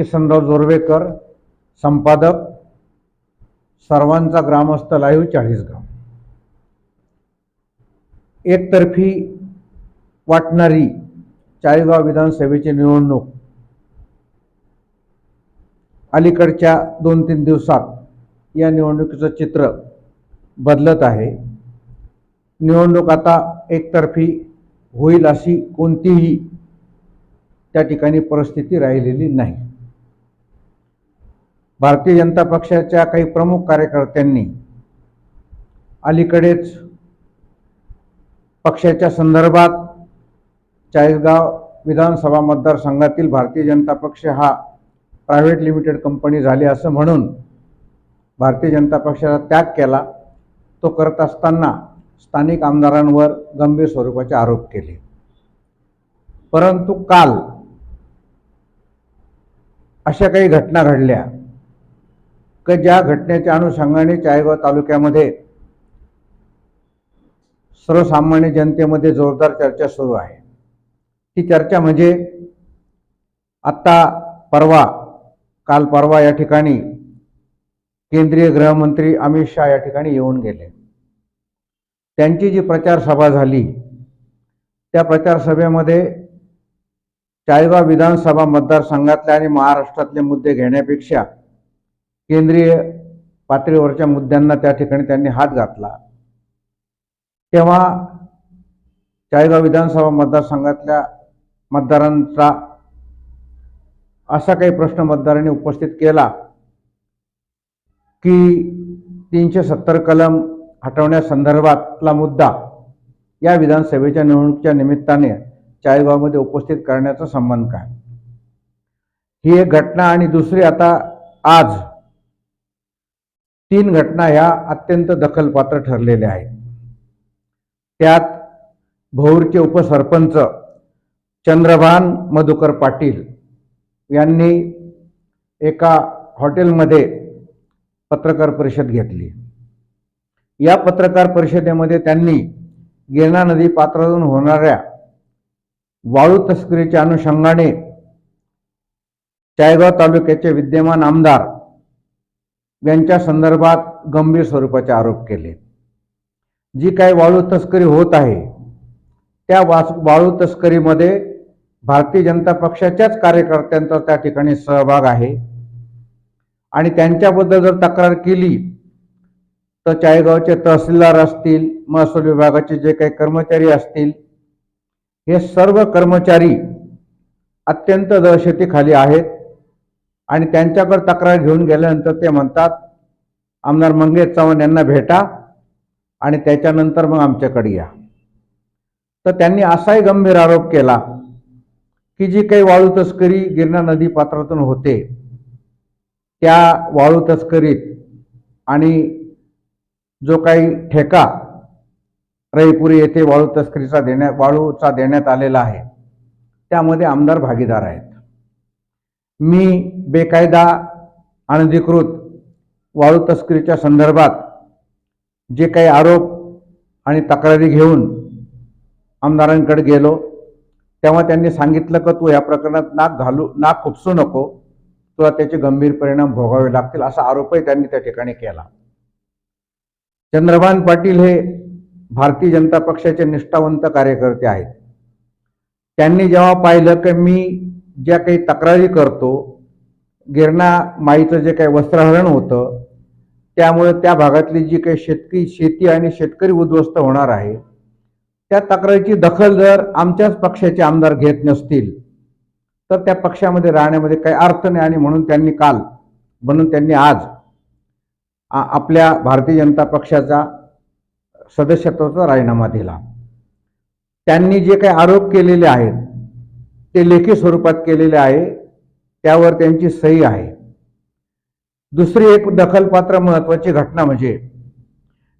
मी किसनराव जोरवेकर संपादक सर्वांचा ग्रामस्थ लाईव्ह चाळीसगाव. एकतर्फी वाटणारी चाळीसगाव विधानसभेची निवडणूक अलीकडच्या दोन तीन दिवसात या निवडणुकीचं चित्र बदलत आहे. निवडणूक आता एकतर्फी होईल अशी कोणतीही त्या ठिकाणी परिस्थिती राहिलेली नाही. भारतीय जनता पक्षाच्या काही प्रमुख कार्यकर्त्यांनी अलीकडेच पक्षाच्या संदर्भात चाळीसगाव विधानसभा मतदारसंघातील भारतीय जनता पक्ष हा प्रायव्हेट लिमिटेड कंपनी झाली असं म्हणून भारतीय जनता पक्षाचा त्याग केला. तो करत असताना स्थानिक आमदारांवर गंभीर स्वरूपाचे आरोप केले. परंतु काल अशा काही घटना घडल्या. तर ज्या घटनेच्या अनुषंगाने चाळीसगाव तालुक्यामध्ये सर्वसामान्य जनतेमध्ये जोरदार चर्चा सुरू आहे. ती चर्चा म्हणजे आत्ता परवा काल परवा या ठिकाणी केंद्रीय गृहमंत्री अमित शहा या ठिकाणी येऊन गेले. त्यांची जी प्रचार सभा झाली त्या प्रचारसभेमध्ये सभेमध्ये विधानसभा मतदारसंघातले आणि महाराष्ट्रातले मुद्दे घेण्यापेक्षा केंद्रीय पातळीवरच्या मुद्द्यांना त्या ठिकाणी त्यांनी हात घातला. तेव्हा चाळीगाव विधानसभा मतदारसंघातल्या मतदारांचा असा काही प्रश्न मतदारांनी उपस्थित केला की तीनशे सत्तर कलम हटवण्यासंदर्भातला मुद्दा या विधानसभेच्या निवडणुकीच्या निमित्ताने चाळीगावमध्ये उपस्थित करण्याचा संबंध काय? ही एक घटना आणि दुसरी आता आज तीन घटना ह्या अत्यंत दखलपात्र ठरलेल्या आहेत. त्यात भोरचे उपसरपंच चंद्रभान मधुकर पाटील यांनी एका हॉटेलमध्ये पत्रकार परिषद घेतली. या पत्रकार परिषदेमध्ये त्यांनी गिरणा नदी पात्रातून होणाऱ्या वाळू तस्करीच्या अनुषंगाने चायगाव तालुक्याचे विद्यमान आमदार यांच्या संदर्भात गंभीर स्वरूपाचे आरोप केले. जी काही वाळू तस्करी होत आहे त्या वास वाळू तस्करीमध्ये भारतीय जनता पक्षाच्याच कार्यकर्त्यांचा त्या ठिकाणी सहभाग आहे. आणि त्यांच्याबद्दल जर तक्रार केली तर चाळेगावचे तहसीलदार असतील महसूल विभागाचे जे काही कर्मचारी असतील हे सर्व कर्मचारी अत्यंत दहशतीखाली आहेत. आणि त्यांच्याकडे तक्रार घेऊन गेल्यानंतर ते म्हणतात आमदार मंगेश चव्हाण यांना भेटा आणि त्याच्यानंतर मग आमच्याकडे या. तर त्यांनी असाही गंभीर आरोप केला की जी काही वाळू तस्करी गिरणा नदी पात्रातून होते त्या वाळू तस्करीत आणि जो काही ठेका रईपुरी येथे वाळू तस्करीचा देण्या वाळूचा देण्यात आलेला आहे त्यामध्ये आमदार भागीदार आहेत. मी बेकायदा अनधिकृत वाळू तस्करीच्या संदर्भात जे काही आरोप आणि तक्रारी घेऊन आमदारांकडे गेलो तेव्हा त्यांनी सांगितलं का तू या प्रकरणात नाक घालू नाक खुपसू नको तुला त्याचे गंभीर परिणाम भोगावे लागतील असा आरोपही त्यांनी त्या ठिकाणी केला. चंद्रभान पाटील हे भारतीय जनता पक्षाचे निष्ठावंत कार्यकर्ते आहेत. त्यांनी जेव्हा पाहिलं की मी ज्या काही तक्रारी करतो गिरणा माईचं जे काही वस्त्रहरण होतं त्यामुळे त्या भागातली जी काही शेतकरी शेती आणि शेतकरी उद्ध्वस्त होणार आहे त्या तक्रारीची दखल जर आमच्याच पक्षाचे आमदार घेत नसतील तर त्या पक्षामध्ये राहण्यामध्ये काही अर्थ नाही आणि म्हणून त्यांनी काल म्हणून त्यांनी आज आ- आपल्या भारतीय जनता पक्षाचा सदस्यत्वाचा राजीनामा दिला. त्यांनी जे काही आरोप केलेले आहेत ते लेखी स्वरूपात केलेले आहे त्यावर त्यांची सही आहे. दुसरी एक दखलपात्र महत्वाची घटना म्हणजे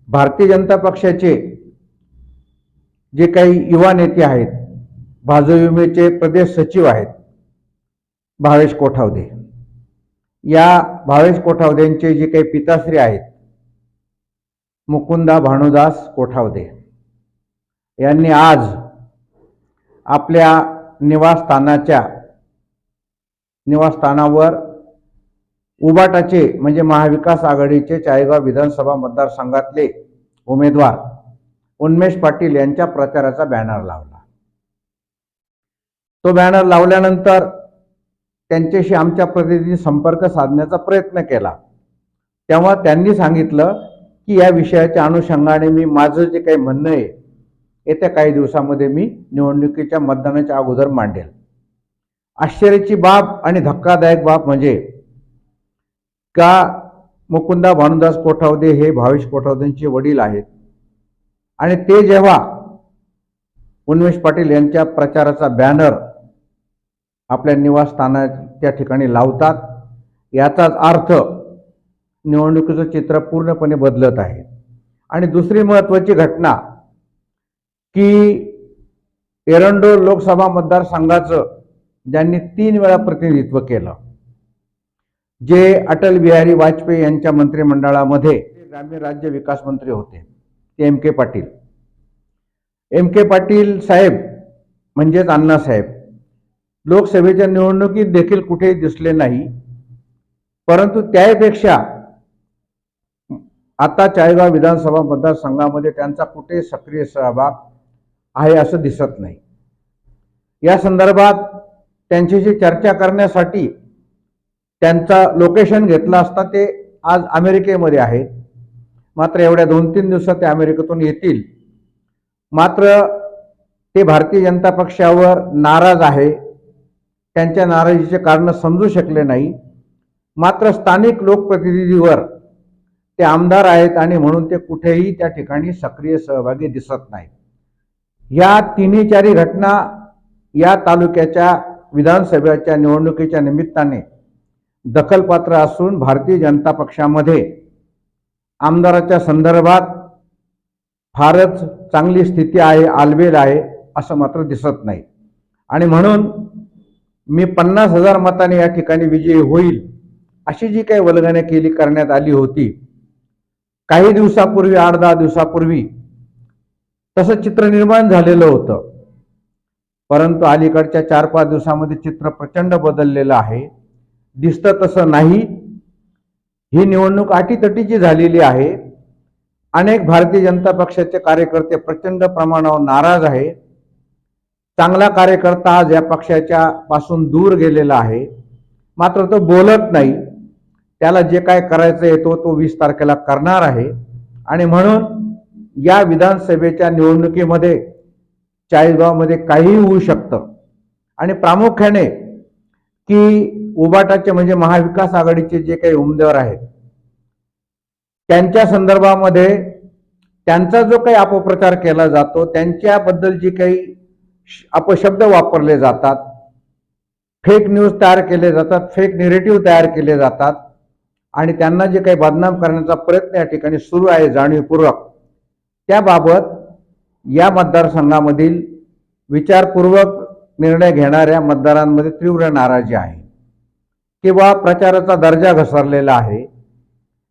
भारतीय जनता पक्षाचे जे काही युवा नेते आहेत भाजयुमेचे प्रदेश सचिव आहेत भावेश कोठावदे. या भावेश कोठावदेंचे जे काही पिताश्री आहेत मुकुंदा भानुदास कोठावदे. यांनी आज आपल्या निवासस्थानाच्या निवासस्थानावर उबाटाचे म्हणजे महाविकास आघाडीचे चाळीगाव विधानसभा मतदारसंघातले उमेदवार उन्मेष पाटील यांच्या प्रचाराचा बॅनर लावला. तो बॅनर लावल्यानंतर त्यांच्याशी आमच्या प्रतिनिधी संपर्क साधण्याचा प्रयत्न केला. तेव्हा त्यांनी सांगितलं की या विषयाच्या अनुषंगाने मी माझं जे काही म्हणणं आहे येत्या काही दिवसामध्ये मी निवडणुकीच्या मतदानाच्या अगोदर मांडेल. आश्चर्याची बाब आणि धक्कादायक बाब म्हणजे का मुकुंदा भानुदास कोठावदे हे भावेश कोठावदेंचे वडील आहेत? आणि ते जेव्हा उन्मेष पाटील यांच्या प्रचाराचा बॅनर आपल्या निवासस्थानाच्या ठिकाणी लावतात याचाच अर्थ निवडणुकीचं चित्र पूर्णपणे बदलत आहे. आणि दुसरी महत्त्वाची घटना की एरंडो लोकसभा मतदारसंघाचं ज्यांनी तीन वेळा प्रतिनिधित्व केलं जे अटल बिहारी वाजपेयी यांच्या मंत्रिमंडळामध्ये ग्रामीण राज्य विकास मंत्री होते ते M K Patil. M K Patil साहेब म्हणजेच अण्णासाहेब लोकसभेच्या निवडणुकीत देखील कुठेही दिसले नाही परंतु त्यापेक्षा आता चाळीगाव विधानसभा मतदारसंघामध्ये त्यांचा कुठे सक्रिय सहभाग आहे असं दिसत नाही. या संदर्भात त्यांच्याशी चर्चा करण्यासाठी त्यांचा लोकेशन घेतलं असता ते आज अमेरिकेमध्ये आहेत. मात्र एवढ्या दोन तीन दिवसात ते अमेरिकेतून येतील. मात्र ते भारतीय जनता पक्षावर नाराज आहे. त्यांच्या नाराजीचे कारण समजू शकले नाही. मात्र स्थानिक लोकप्रतिनिधीवर ते आमदार आहेत आणि म्हणून ते कुठेही त्या ठिकाणी सक्रिय सहभागी दिसत नाहीत. या तिन्ही चारी घटना या तालुक्याच्या विधानसभेच्या निवडणुकीच्या निमित्ताने दखलपात्र असून भारतीय जनता पक्षामध्ये आमदाराच्या संदर्भात फारच चांगली स्थिती आहे आलबेल आहे असं मात्र दिसत नाही. आणि म्हणून मी पन्नास हजार मताने या ठिकाणी विजयी होईल अशी जी काही वल्गना केली करण्यात आली होती. काही दिवसापूर्वी आठ दहा दिवसापूर्वी तसं चित्र निर्माण झालेलं होतं. परंतु अलीकडच्या चार पाच दिवसामध्ये चित्र प्रचंड बदललेलं आहे. दिसतं तसं नाही. ही निवडणूक अटीतटीची झालेली आहे. अनेक भारतीय जनता पक्षाचे कार्यकर्ते प्रचंड प्रमाणावर नाराज आहे. चांगला कार्यकर्ता आज या पक्षाच्या पासून दूर गेलेला आहे. मात्र तो बोलत नाही. त्याला जे काय करायचं आहे तो तो वीस तारखेला करणार आहे. आणि म्हणून या विधानसभेच्या निवडणुकीमध्ये चाळीसगावमध्ये काहीही होऊ शकतं. आणि प्रामुख्याने की उबाटाचे म्हणजे महाविकास आघाडीचे जे काही उमेदवार आहेत त्यांच्या संदर्भामध्ये त्यांचा जो काही अपप्रचार केला जातो त्यांच्याबद्दल जे काही अपशब्द वापरले जातात फेक न्यूज तयार केले जातात फेक निरेटिव्ह तयार केले जातात आणि त्यांना जे काही बदनाम करण्याचा प्रयत्न या ठिकाणी सुरू आहे जाणीवपूर्वक. त्याबाबत या मतदारसंघामधील विचारपूर्वक निर्णय घेणाऱ्या मतदारांमध्ये तीव्र नाराजी आहे किंवा प्रचाराचा दर्जा घसरलेला आहे.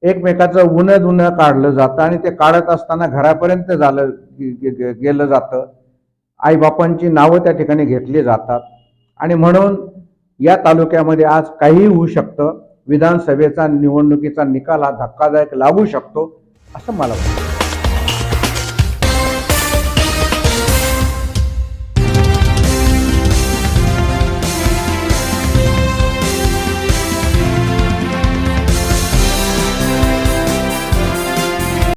एकमेकाचं उन्ह दुनं काढलं जातं आणि ते काढत असताना घरापर्यंत झालं गेलं जातं. आईबापांची नावं त्या ठिकाणी घेतली जातात. आणि म्हणून या तालुक्यामध्ये आज काहीही होऊ शकतं. विधानसभेचा निवडणुकीचा निकाल हा धक्कादायक लागू शकतो असं मला वाटतं.